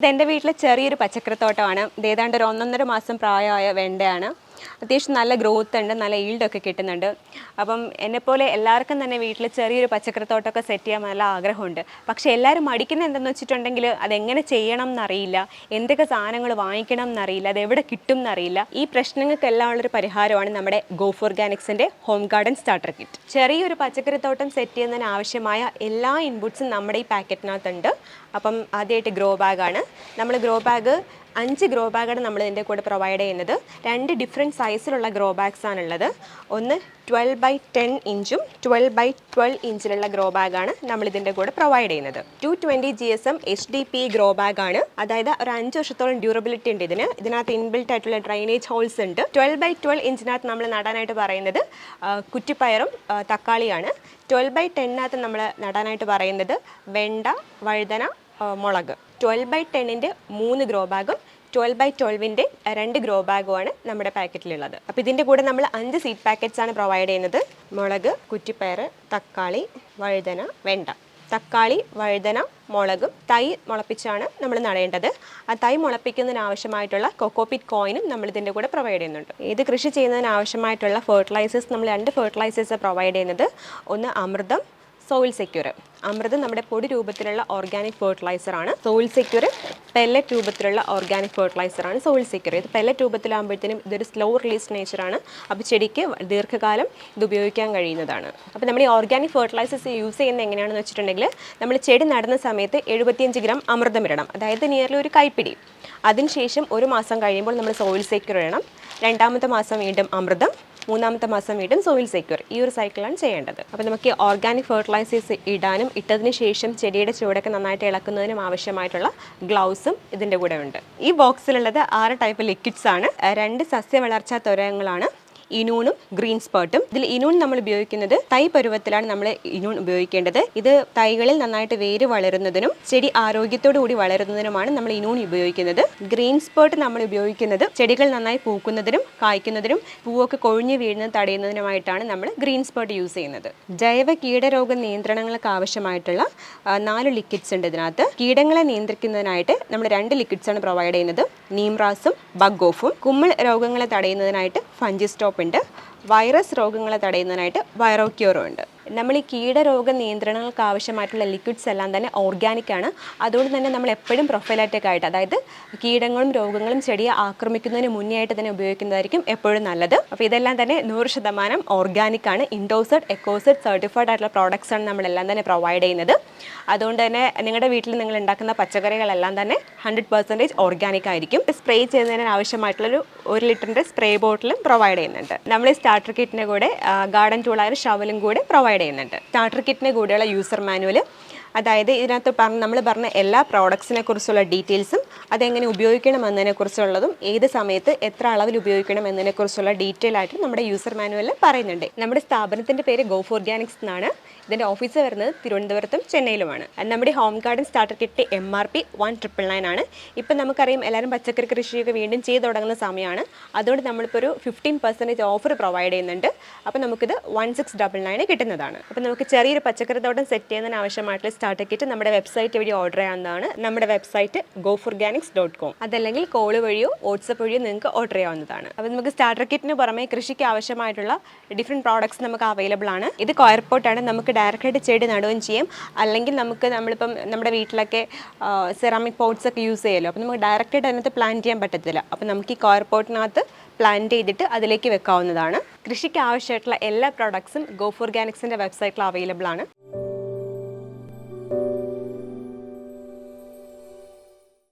ഇത് എന്റെ വീട്ടിലെ ചെറിയൊരു പച്ചക്കറിത്തോട്ടമാണ്. ഇത് ഏതാണ്ട് ഒരു ഒന്നൊന്നര മാസം പ്രായമായ വെണ്ടയാണ്. അത്യാവശ്യം നല്ല ഗ്രോത്ത് ഉണ്ട് നല്ല ഈൽഡൊക്കെ കിട്ടുന്നുണ്ട്. അപ്പം എന്നെപ്പോലെ എല്ലാവർക്കും തന്നെ വീട്ടിൽ ചെറിയൊരു പച്ചക്കറിത്തോട്ടമൊക്കെ സെറ്റ് ചെയ്യാൻ നല്ല ആഗ്രഹമുണ്ട്. പക്ഷേ എല്ലാവരും മടിക്കുന്ന എന്തെന്ന് വെച്ചിട്ടുണ്ടെങ്കിൽ അതെങ്ങനെ ചെയ്യണം എന്നറിയില്ല. എന്തൊക്കെ സാധനങ്ങൾ വാങ്ങിക്കണം എന്നറിയില്ല. അതെവിടെ കിട്ടും എന്നറിയില്ല. ഈ പ്രശ്നങ്ങൾക്കെല്ലാം ഉള്ളൊരു പരിഹാരമാണ് നമ്മുടെ ഗോഫ് ഓർഗാനിക്സിന്റെ ഹോം ഗാർഡൻ സ്റ്റാർട്ടർ കിറ്റ് ചെറിയൊരു പച്ചക്കറിത്തോട്ടം സെറ്റ് ചെയ്യുന്നതിന് ആവശ്യമായ എല്ലാ ഇൻപുട്സും നമ്മുടെ ഈ പാക്കറ്റിനകത്തുണ്ട് അപ്പം ആദ്യമായിട്ട് ഗ്രോ ബാഗാണ് നമ്മൾ ഗ്രോ ബാഗ് അഞ്ച് ഗ്രോ ബാഗാണ് നമ്മൾ ഇതിന്റെ കൂടെ പ്രൊവൈഡ് ചെയ്യുന്നത്. രണ്ട് ഡിഫറെന്റ് സൈസിലുള്ള ഗ്രോ ബാഗ്സ് ആണുള്ളത്. ഒന്ന് ട്വൽവ് ബൈ ടെൻ ഇഞ്ചും ട്വൽവ് ബൈ ട്വൽവ് ഇഞ്ചിലുള്ള ഗ്രോ ബാഗാണ് നമ്മൾ ഇതിന്റെ കൂടെ പ്രൊവൈഡ് ചെയ്യുന്നത്. Two twenty G S M H D P grow ബാഗാണ് അതായത് ഒരു അഞ്ച് വർഷത്തോളം ഡ്യൂറബിലിറ്റി ഉണ്ട് ഇതിന്. ഇതിനകത്ത് ഇൻബിൽറ്റ് ആയിട്ടുള്ള ഡ്രൈനേജ് ഹോൾസ് ഉണ്ട്. ട്വൽവ് ബൈ ട്വൽവ് ഇഞ്ചിനകത്ത് നമ്മൾ നടാനായിട്ട് പറയുന്നത് കുറ്റിപ്പയറും തക്കാളിയാണ്. ട്വൽവ് ബൈ ടെന്നിനകത്ത് നമ്മൾ നടാനായിട്ട് പറയുന്നത് വെണ്ട വഴുതന മുളക്. ട്വൽവ് ബൈ ടെന്നിന്റെ മൂന്ന് ഗ്രോ ബാഗും ട്വൽവ് ബൈ ട്വൽവിന്റെ രണ്ട് ഗ്രോ ബാഗുമാണ് നമ്മുടെ പാക്കറ്റിലുള്ളത് അപ്പോൾ ഇതിന്റെ കൂടെ നമ്മൾ അഞ്ച് സീഡ് പാക്കറ്റ്സ് ആണ് പ്രൊവൈഡ് ചെയ്യുന്നത്. മുളക് കുറ്റിപ്പയർ തക്കാളി വഴുതന വെണ്ട. തക്കാളി വഴുതന മുളകും തൈ മുളപ്പിച്ചാണ് നമ്മൾ നടേണ്ടത്. ആ തൈ മുളപ്പിക്കുന്നതിന് ആവശ്യമായിട്ടുള്ള കൊക്കോപിറ്റ് കോയിനും നമ്മൾ ഇതിന്റെ കൂടെ പ്രൊവൈഡ് ചെയ്യുന്നുണ്ട്. ഇത് കൃഷി ചെയ്യുന്നതിന് ആവശ്യമായിട്ടുള്ള ഫെർട്ടിലൈസേഴ്സ് നമ്മൾ രണ്ട് ഫെർട്ടിലൈസേഴ്സ് പ്രൊവൈഡ് ചെയ്യുന്നത്. ഒന്ന് അമൃതം സോയിൽ സെക്യൂർ. അമൃത് നമ്മുടെ പൊടി രൂപത്തിലുള്ള ഓർഗാനിക് ഫെർട്ടിലൈസർ ആണ്. സോയിൽ സെക്യൂർ പെല്ലറ്റ് രൂപത്തിലുള്ള ഓർഗാനിക് ഫെർട്ടിലൈസർ ആണ് സോയിൽ സെക്യൂർ. ഇത് പെല്ലറ്റ് രൂപത്തിലാകുമ്പോഴത്തേനും ഇതൊരു സ്ലോ റിലീസ് നേച്ചറാണ് അപ്പോൾ ചെടിക്ക് ദീർഘകാലം ഇത് ഉപയോഗിക്കാൻ കഴിയുന്നതാണ്. അപ്പോൾ നമ്മൾ ഈ ഓർഗാനിക് ഫെർട്ടിലൈസേഴ്സ് യൂസ് ചെയ്യുന്നത് എങ്ങനെയാണെന്ന് വെച്ചിട്ടുണ്ടെങ്കിൽ നമ്മൾ ചെടി നടുന്ന സമയത്ത് എഴുപത്തിയഞ്ച് ഗ്രാം അമൃതം ഇടണം. അതായത് നിയർലി ഒരു കൈപ്പിടി. അതിനുശേഷം ഒരു മാസം കഴിയുമ്പോൾ നമ്മൾ സോയിൽ സെക്യൂർ ഇടണം. രണ്ടാമത്തെ മാസം വീണ്ടും അമൃതം. മൂന്നാമത്തെ മാസം വീണ്ടും സോയിൽ സെക്യൂർ ഈ ഒരു സൈക്കിളാണ് ചെയ്യേണ്ടത്. അപ്പോൾ നമുക്ക് ഓർഗാനിക് ഫെർട്ടിലൈസേഴ്സ് ഇടാനും ഇട്ടതിന് ശേഷം ചെടിയുടെ ചുവടൊക്കെ നന്നായിട്ട് ഇളക്കുന്നതിനും ആവശ്യമായിട്ടുള്ള ഗ്ലൗസും ഇതിന്റെ കൂടെ ഉണ്ട്. ഈ ബോക്സിലുള്ളത് ആറ് ടൈപ്പ് ലിക്വിഡ്സ് ആണ്. രണ്ട് സസ്യ വളർച്ചാ ത്വരങ്ങളാണ് ഇനൂണും ഗ്രീൻ സ്പേർട്ടും. ഇതിൽ ഇനൂൺ നമ്മൾ ഉപയോഗിക്കുന്നത് തൈ പരുവത്തിലാണ് നമ്മൾ ഇനൂൺ ഉപയോഗിക്കേണ്ടത്. ഇത് തൈകളിൽ നന്നായിട്ട് വേര് വളരുന്നതിനും ചെടി ആരോഗ്യത്തോടു കൂടി വളരുന്നതിനുമാണ് നമ്മൾ ഇനൂൺ ഉപയോഗിക്കുന്നത്. ഗ്രീൻ സ്പേർട്ട് നമ്മൾ ഉപയോഗിക്കുന്നത് ചെടികൾ നന്നായി പൂക്കുന്നതിനും കായ്ക്കുന്നതിനും പൂവൊക്കെ കൊഴിഞ്ഞു വീഴുന്നത് തടയുന്നതിനുമായിട്ടാണ് നമ്മൾ ഗ്രീൻ സ്പേർട്ട് യൂസ് ചെയ്യുന്നത്. ജൈവ കീടരോഗ നിയന്ത്രണങ്ങൾക്ക് ആവശ്യമായിട്ടുള്ള നാല് ലിക്വിഡ്സ് ഉണ്ട് ഇതിനകത്ത്. കീടങ്ങളെ നിയന്ത്രിക്കുന്നതിനായിട്ട് നമ്മൾ രണ്ട് ലിക്വിഡ്സ് ആണ് പ്രൊവൈഡ് ചെയ്യുന്നത്. നീംറാസും ബഗ് ഓഫും. കുമ്മിൾ രോഗങ്ങളെ തടയുന്നതിനായിട്ട് ഫഞ്ചി ഫഞ്ചിസ്റ്റോപ്പ് ഉണ്ട്. വൈറസ് രോഗങ്ങളെ തടയുന്നതിനായിട്ട് വൈറോക്യൂറും ഉണ്ട്. നമ്മൾ ഈ കീടരോഗ നിയന്ത്രണങ്ങൾക്ക് ആവശ്യമായിട്ടുള്ള ലിക്വിഡ്സ് എല്ലാം തന്നെ ഓർഗാനിക് ആണ്. അതുകൊണ്ട് തന്നെ നമ്മൾ എപ്പോഴും പ്രൊഫൈലാറ്റിക് ആയിട്ട് അതായത് കീടങ്ങളും രോഗങ്ങളും ചെടിയെ ആക്രമിക്കുന്നതിന് മുന്നേ ആയിട്ട് തന്നെ ഉപയോഗിക്കുന്നതായിരിക്കും എപ്പോഴും നല്ലത്. അപ്പോൾ ഇതെല്ലാം തന്നെ നൂറ് ശതമാനം ഓർഗാനിക് ആണ്. ഇൻഡോസഡ് എക്കോസഡ് സർട്ടിഫൈഡ് ആയിട്ടുള്ള പ്രോഡക്ട്സ് ആണ് നമ്മളെല്ലാം തന്നെ പ്രൊവൈഡ് ചെയ്യുന്നത്. അതുകൊണ്ട് തന്നെ നിങ്ങളുടെ വീട്ടിൽ നിങ്ങൾ ഉണ്ടാക്കുന്ന പച്ചക്കറികളെല്ലാം തന്നെ ഹൺഡ്രഡ് പെർസെന്റേജ് ഓർഗാനിക് ആയിരിക്കും. സ്പ്രേ ചെയ്യുന്നതിന് ആവശ്യമായിട്ടുള്ളൊരു ഒരു ലിറ്ററിന്റെ സ്പ്രേ ബോട്ടിലും പ്രൊവൈഡ് ചെയ്യുന്നുണ്ട്. നമ്മൾ സ്റ്റാർട്ടർ കിറ്റിന്റെ കൂടെ ഗാർഡൻ ടൂളായ ഷവലും കൂടെ പ്രൊവൈഡ് ചെയ്യുന്നുണ്ട്. സ്റ്റാർട്ടർ കിറ്റിന് കൂടെയുള്ള യൂസർ മാനുവൽ അതായത് ഇതിനകത്ത് പറഞ്ഞ നമ്മൾ പറഞ്ഞ എല്ലാ പ്രോഡക്ട്സിനെ കുറിച്ചുള്ള ഡീറ്റെയിൽസും അതെങ്ങനെ ഉപയോഗിക്കണം എന്നതിനെക്കുറിച്ചുള്ളതും ഏത് സമയത്ത് എത്ര അളവിൽ ഉപയോഗിക്കണം എന്നതിനെക്കുറിച്ചുള്ള ഡീറ്റെയിൽ ആയിട്ട് നമ്മുടെ യൂസർ മാനുവലിൽ പറയുന്നുണ്ട്. നമ്മുടെ സ്ഥാപനത്തിന്റെ പേര് ഗോഫ് ഓർഗാനിക്സ് എന്നാണ്. ഇതിന്റെ ഓഫീസ് വരുന്നത് തിരുവനന്തപുരത്തും ചെന്നൈയിലുമാണ്. നമ്മുടെ home garden starter kit M R P one triple nine ആണ്. ഇപ്പം നമുക്കറിയാം എല്ലാവരും പച്ചക്കറി കൃഷിയൊക്കെ വീണ്ടും ചെയ്ത് തുടങ്ങുന്ന സമയമാണ്. അതുകൊണ്ട് നമ്മളിപ്പോൾ ഒരു ഫിഫ്റ്റീൻ പെർസെന്റേജ് ഓഫർ പ്രൊവൈഡ് ചെയ്യുന്നുണ്ട്. അപ്പോൾ നമുക്കിത് വൺ സിക്സ് ഡബിൾ നയൻ കിട്ടുന്നതാണ്. അപ്പോൾ നമുക്ക് ചെറിയൊരു പച്ചക്കറി തോട്ടം സെറ്റ് ചെയ്യുന്നതിന് ആവശ്യമായിട്ടുള്ള സ്റ്റാർട്ടർ കിറ്റ് നമ്മുടെ വെബ്സൈറ്റ് വഴി ഓർഡർ ചെയ്യാവുന്നതാണ്. നമ്മുടെ website Goaf organics dot com അതല്ലെങ്കിൽ കോൾ വഴിയോ വാട്സപ്പ് വഴിയോ നിങ്ങൾക്ക് ഓർഡർ ചെയ്യാവുന്നതാണ്. അപ്പോൾ നമുക്ക് സ്റ്റാർട്ടർ കിറ്റിന് പുറമെ കൃഷിക്ക് ആവശ്യമായിട്ടുള്ള ഡിഫറെന്റ് പ്രോഡക്ട്സ് നമുക്ക് അവൈലബിൾ ആണ്. ഇത് കോയർപോട്ടാണ് നമുക്ക് ഡയറക്റ്റായിട്ട് ചെടി നടുകയും ചെയ്യും. അല്ലെങ്കിൽ നമുക്ക് നമ്മളിപ്പം നമ്മുടെ വീട്ടിലൊക്കെ സെറാമിക് പോട്ട്സ് ഒക്കെ യൂസ് ചെയ്യലോ അപ്പോൾ നമുക്ക് ഡയറക്റ്റായിട്ട് അതിനകത്ത് പ്ലാന്റ് ചെയ്യാൻ പറ്റത്തില്ല. അപ്പോൾ നമുക്ക് ഈ കോയർപോട്ടിനകത്ത് പ്ലാന്റ് ചെയ്തിട്ട് അതിലേക്ക് വെക്കാവുന്നതാണ്. കൃഷിക്ക് ആവശ്യമായിട്ടുള്ള എല്ലാ പ്രോഡക്ട്സും ഗോഫ് ഓർഗാനിക്സിന്റെ വെബ്സൈറ്റിൽ അവൈലബിൾ ആണ്.